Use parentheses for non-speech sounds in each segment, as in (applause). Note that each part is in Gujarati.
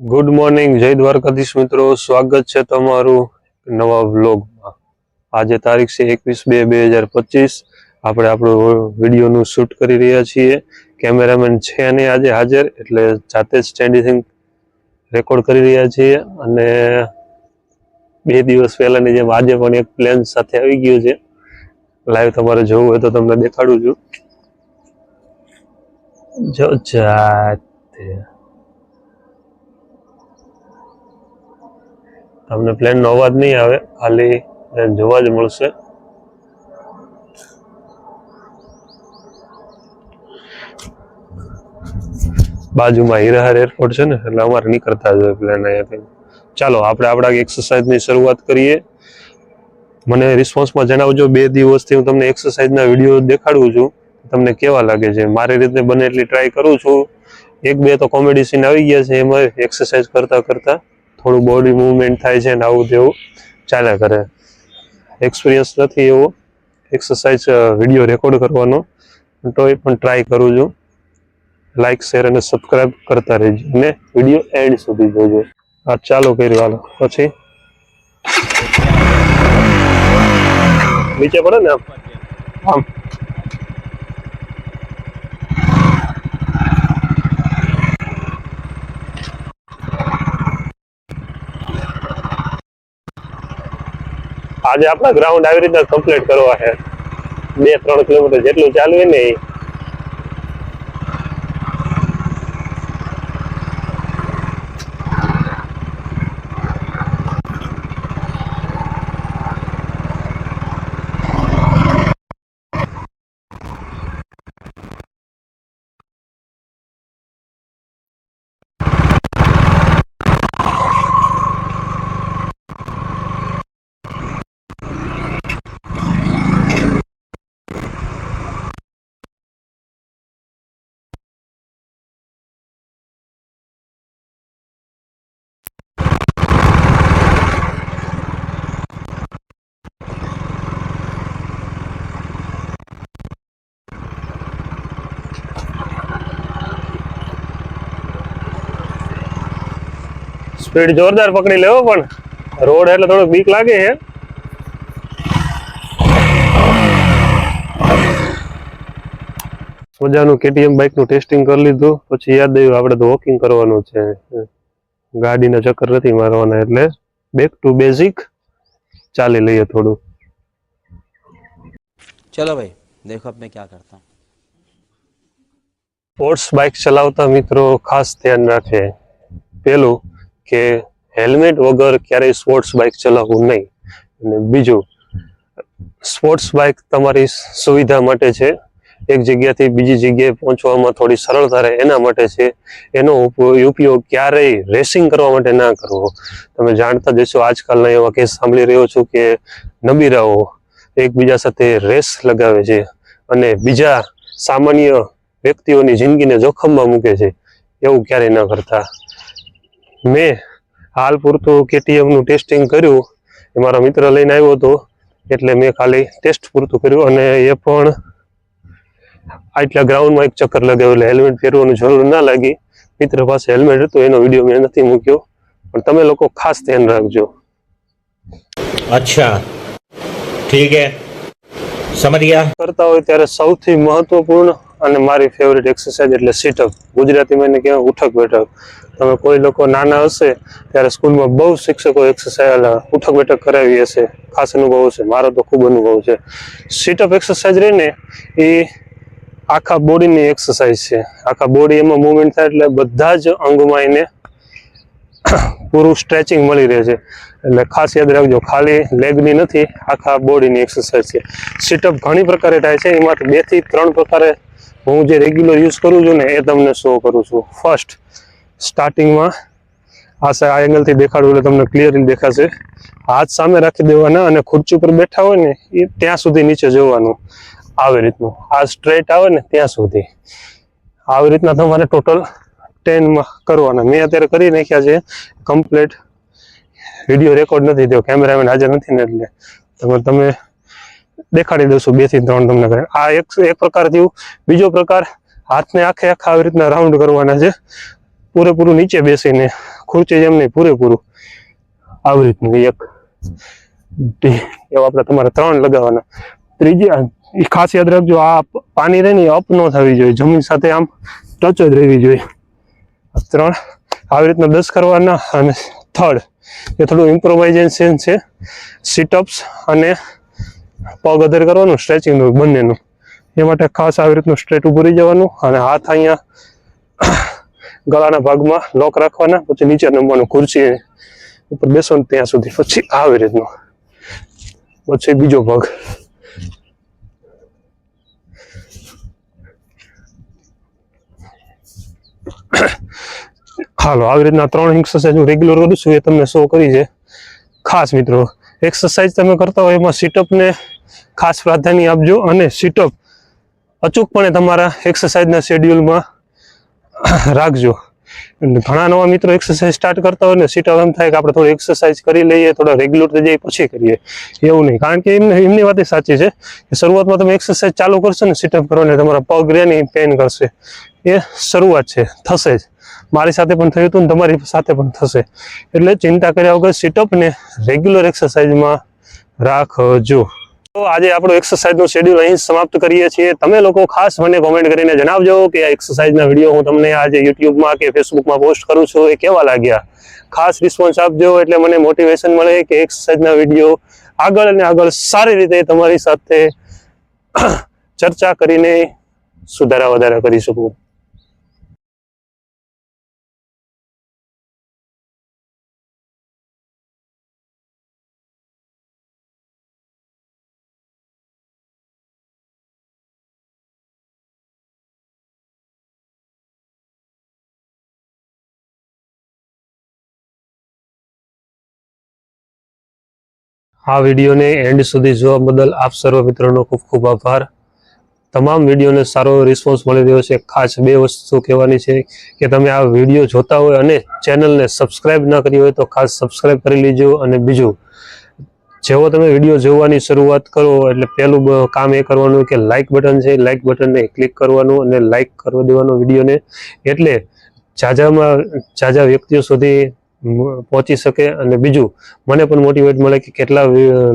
ગુડ મોર્નિંગ જય દ્વારકાધીશ મિત્રો. સ્વાગત છે તમારું નવા વ્લોગમાં આજે તારીખ છે એકવીસ બે બે હજાર પચીસ. આપણે આપણું વિડીયોનું શૂટ કરી રહ્યા છીએ. કેમેરામેન છે નહીં આજે હાજર, એટલે જાતે જ સ્ટેન્ડિંગ રેકોર્ડ કરી રહ્યા છીએ. અને બે દિવસ પહેલાની જેમ આજે પણ એક પ્લેન સાથે આવી ગયું છે. લાઈવ તમારે જોવું હોય તો તમને દેખાડું છું. જો જાતે તમને પ્લેન નો અવાજ નહીં આવે. ખાલી પ્લેન જોવા જ મળશે. બાજુમાં હિરાહાર એરપોર્ટ છે ને, એટલે અમારે નીકળતા જ હોય પ્લેન અહીંયાથી ચાલો, આપણે આપણા એક્સરસાઇઝની શરૂઆત કરીએ. મને રિસ્પોન્સમાં જણાવજો, બે દિવસથી હું તમને એક્સરસાઇઝના વીડિયો દેખાડું છું. તમને કેવા લાગે છે? મારી રીતે બને એટલી ટ્રાય કરું છું. એક બે તો કોમેડી સીન આવી ગયા છે, એમાં એક્સરસાઇઝ કરતાં કરતા. થોડું બોડી મૂવમેન્ટ થાય છે ને આવું તેવું ચાલ્યા કરે એક્સપિરિયન્સ નથી એવો. એક્સરસાઇઝ વીડિયો રેકોર્ડ કરવાનો. તોય પણ ટ્રાય કરું છું. લાઇક શેર અને સબસ્ક્રાઇબ કરતા રહેજો અને વીડિયો એન્ડ સુધી જોજો. આ ચાલુ કર્યું હાલો. પછી? નીચે પડે ને આમ? આમ. આજે આપણા ગ્રાઉન્ડ આવી રીતના કમ્પ્લીટ કરવા છે. બે ત્રણ કિલોમીટર જેટલું ચાલવું ને સ્પીડ જોરદાર પકડી લેવો પણ રોડ એટલે થોડુંક બીક લાગે છે. મજાનું કેટીએમ બાઇકનું ટેસ્ટિંગ કરી લીધું. પછી યાદ આવ્યું આપણે તો વોકિંગ કરવાનું છે. ગાડીના ચક્કર નથી મારવાના એટલે બેક ટુ બેઝિક ચાલી લઈએ થોડું. ચલો ભાઈ દેખો આપણે ક્યાં કરતા. સ્પોર્ટ્સ બાઇક ચલાવતા મિત્રો ખાસ ધ્યાન રાખે. પેલું કે હેલ્મેટ વગર ક્યારેય સ્પોર્ટ્સ બાઇક ચલાવવું નહીં. અને બીજું સ્પોર્ટ્સ બાઇક તમારી સુવિધા માટે છે. એક જગ્યાથી બીજી જગ્યાએ પહોંચવામાં થોડી સરળતા રહે એના માટે છે. એનો ઉપ- ઉપયોગ ક્યારેય રેસિંગ કરવા માટે ના કરવો. તમે જાણતા જશો આજકાલના એવા કેસ સાંભળી રહ્યો છું કે નબીરાઓ એકબીજા સાથે રેસ લગાવે છે અને બીજા સામાન્ય વ્યક્તિઓની જિંદગીને જોખમમાં મૂકે છે. એવું ક્યારેય ન કરતા. મેં હાલ પૂરતું કેટીએમનું ટેસ્ટિંગ કર્યું. એ મારા મિત્ર લઈને આવ્યો હતો. એટલે મેં ખાલી ટેસ્ટ પૂરતું કર્યું અને એ પણ આટલા ગ્રાઉન્ડમાં એક ચક્કર લગાવ્યું. એટલે હેલ્મેટ પહેરવાનું જરૂર ના લાગી. મિત્ર પાસે હેલ્મેટ હતું એનો વીડિયો મેં નથી મૂક્યો. પણ તમે લોકો ખાસ ધ્યાન રાખજો. અચ્છા. ઠીક હે. સમજ કરતા હોય ત્યારે સૌથી મહત્વપૂર્ણ અને મારી ફેવરેટ એક્સરસાઇઝ એટલે સિટઅપ ગુજરાતીમાં એને કહેવાય ઉઠક બેઠક. તમે કોઈ લોકો નાના હશે, ત્યારે સ્કૂલમાં બહુ શિક્ષકો એક્સરસાઇઝ ઉઠક બેઠક કરાવી હશે. ખાસ અનુભવ છે મારો તો ખૂબ અનુભવ છે. સિટઅપ એક્સરસાઇઝ રહીને એ આખા બોડીની એક્સરસાઇઝ છે. આખા બોડી એમાં મુવમેન્ટ થાય એટલે બધા જ અંગમાં એને (coughs) પૂરું સ્ટ્રેચિંગ મળી રહે છે. એટલે ખાસ યાદ રાખજો, ખાલી લેગની નથી, આખા બોડીની એક્સરસાઇઝ છે. સિટઅપ ઘણી પ્રકારે થાય છે. એમાંથી બેથી ત્રણ પ્રકારે હું જે રેગ્યુલર યુઝ કરું છું ને એ તમને શો કરું છું. ફર્સ્ટ સ્ટાર્ટિંગમાં આ આ એંગલથી દેખાડું એટલે તમને ક્લિયરલી દેખાશે. હાથ સામે રાખી દેવાના અને ખુરચી પર બેઠા હોય ને એ ત્યાં સુધી નીચે જવાનું આવી રીતનું. આ સ્ટ્રેટ આવે ને ત્યાં સુધી. આવી રીતના તમારે ટોટલ ટેનમાં કરવાના. મેં અત્યારે કરી નાખ્યા છે. કમ્પ્લીટ વીડિયો રેકોર્ડ નથી થયો. કેમેરામેન હાજર નથી ને એટલે. તમે દેખાડી દઉં બેથી ત્રણ તમને કરે આ એક એક પ્રકાર થયું. બીજો પ્રકાર, હાથને આખે આખા આવી રીતના રાઉન્ડ કરવાના છે. પૂરેપૂરું નીચે બેસીને, ખુરચી જેમ નહીં, પૂરેપૂરું. આવી રીતનું એક. એવા આપણે તમારે ત્રણ લગાવવાના. ત્રીજી ખાસ યાદ રાખજો, આ પાણી રહે ને અપ ન થવી જોઈએ. જમીન સાથે આમ ટચ જ રહેવી જોઈએ. ત્રણ, આવી રીતના દસ કરવાના અને થર્ડ એ થોડું ઇમ્પ્રોવાઇઝેશન છે. સિટઅપ્સ અને પગ અધર કરવાનું સ્ટ્રેચિંગનું બંનેનું. એ માટે ખાસ આવી રીતનું સ્ટ્રેટ ઊભું રહી જવાનું અને હાથ અહીંયા (coughs) ગળાના ભાગમાં લોક રાખવાના, પછી નીચે નમવાનું ખુરશી ઉપર બેસો ને ત્યાં સુધી. પછી આવી રીતનું. પછી બીજો પગ (coughs) હાલો, આવી રીતના ત્રણ એક્સરસાઇઝ હું રેગ્યુલર કરું છું, એ તમને શો કરી છે. ખાસ મિત્રો એક્સરસાઇઝ તમે કરતા હોય એમાં સિટઅપ ને ખાસ પ્રાધાન્ય આપજો અને સિટઅપ અચૂકપણે તમારા એક્સરસાઇઝના શેડ્યુલમાં રાખજો. ઘણા નવા મિત્રો એક્સરસાઇઝ સ્ટાર્ટ કરતા હોય ને સિટઅપ એમ થાય કે આપણે થોડી એક્સરસાઇઝ કરી લઈએ, થોડા રેગ્યુલર થઈ જઈએ પછી કરીએ. એવું નહીં. કારણ કે એમને, એમની વાત સાચી છે કે શરૂઆતમાં તમે એક્સરસાઇઝ ચાલુ કરશો ને સિટઅપ કરવાને તમારા પગ રહે ને પેન કરશે. એ શરૂઆત છે. થશે જ. મારી સાથે પણ થયું હતું ને તમારી સાથે પણ થશે. એટલે ચિંતા કર્યા વગર સિટઅપ ને રેગ્યુલર એક્સરસાઇઝમાં રાખજો. તો આજે આપણો એક્સરસાઇઝનું શેડ્યુલ અહીં સમાપ્ત કરીએ છીએ. તમે લોકો ખાસ મને કોમેન્ટ કરીને જણાવજો કે આ એક્સરસાઇઝના વીડિયો હું તમને આજે યુટ્યુબમાં કે ફેસબુકમાં પોસ્ટ કરું છું એ કેવા લાગ્યા. ખાસ રિસ્પોન્સ આપજો એટલે મને મોટિવેશન મળે કે એક્સરસાઇઝના વીડિયો આગળ અને આગળ સારી રીતે તમારી સાથે ચર્ચા કરીને સુધારા વધારા કરી શકું. આ વિડીયોને એન્ડ સુધી જોવા બદલ આપ સર્વ મિત્રોનો ખૂબ ખૂબ આભાર. તમામ વિડીયોને સારો રિસ્પોન્સ મળી રહ્યો છે. ખાસ બે વસ્તુ કહેવાની છે કે તમે આ વીડિયો જોતા હોય અને ચેનલને સબસ્ક્રાઇબ ના કરી હોય તો ખાસ સબસ્ક્રાઇબ કરી લેજો અને બીજું, જેવો તમે વીડિયો જોવાની શરૂઆત કરો એટલે પહેલું કામ એ કરવાનું કે લાઇક બટન છે. લાઇક બટનને ક્લિક કરવાનું અને લાઇક કરવા દેવાનો વિડીયોને. એટલે જાજામાં જાજા વ્યક્તિઓ સુધી પહોંચી શકે અને બીજું, મને પણ મોટિવેટ મળે કે કેટલા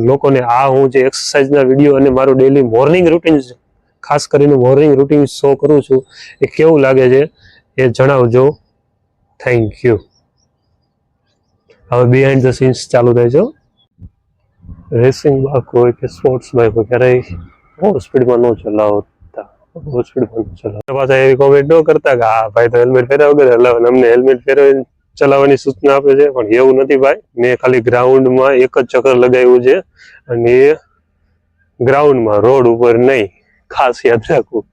લોકોને આ હું જે એક્સરસાઇઝના વીડિયો અને મારું ડેલી મોર્નિંગ રૂટીન ખાસ કરીને મોર્નિંગ રૂટીન શો કરું છું, એ કેવું લાગે છે એ જણાવજો. થેન્ક યુ હવે બિહાઇન્ડ ધ સીન્સ ચાલુ થાય છે રેસિંગ બાઇક હોય કે સ્પોર્ટ્સ બાઇક હોય, ક્યારેય બહુ સ્પીડમાં ન ચલાવતા, બહુ સ્પીડમાં ન ચલાવતા. પાછા એવી કોમેન્ટ ન કરતા કે, હા, ભાઈ તો હેલ્મેટ પહેર્યા વગર અમને હેલ્મેટ પહેરાવીને ચલાવવાની સૂચના આપે છે, પણ એવું નથી ભાઈ મેં ખાલી ગ્રાઉન્ડમાં એક જ ચક્કર લગાવ્યું છે અને એ ગ્રાઉન્ડમાં રોડ ઉપર નહીં ખાસ યાદ રાખવું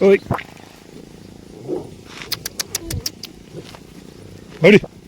Oi. Hadi.